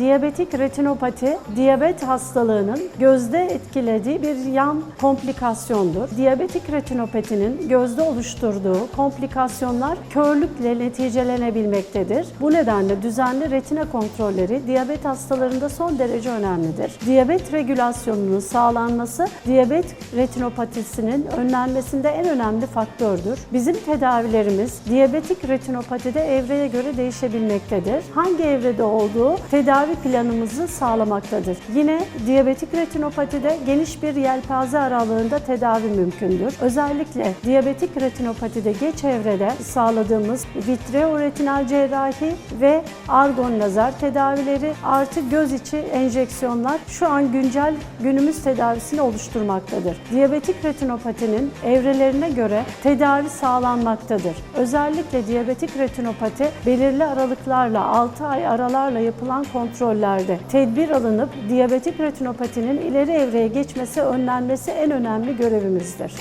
Diyabetik retinopati, diyabet hastalığının gözde etkilediği bir yan komplikasyondur. Diyabetik retinopatinin gözde oluşturduğu komplikasyonlar körlükle neticelenebilmektedir. Bu nedenle düzenli retina kontrolleri diyabet hastalarında son derece önemlidir. Diyabet regülasyonunun sağlanması diyabet retinopatisinin önlenmesinde en önemli faktördür. Bizim tedavilerimiz diyabetik retinopatide evreye göre değişebilmektedir. Hangi evrede olduğu tedavi planımızı sağlamaktadır. Yine diyabetik retinopatide geniş bir yelpaze aralığında tedavi mümkündür. Özellikle diyabetik retinopatide geç evrede sağladığımız vitreoretinal cerrahi ve argon lazer tedavileri artı göz içi enjeksiyonlar şu an güncel günümüz tedavisini oluşturmaktadır. Diyabetik retinopatinin evrelerine göre tedavi sağlanmaktadır. Özellikle diyabetik retinopati belirli aralıklarla 6 ay aralarla yapılan kontrollerde tedbir alınıp diyabetik retinopatinin ileri evreye geçmesi önlenmesi en önemli görevimizdir.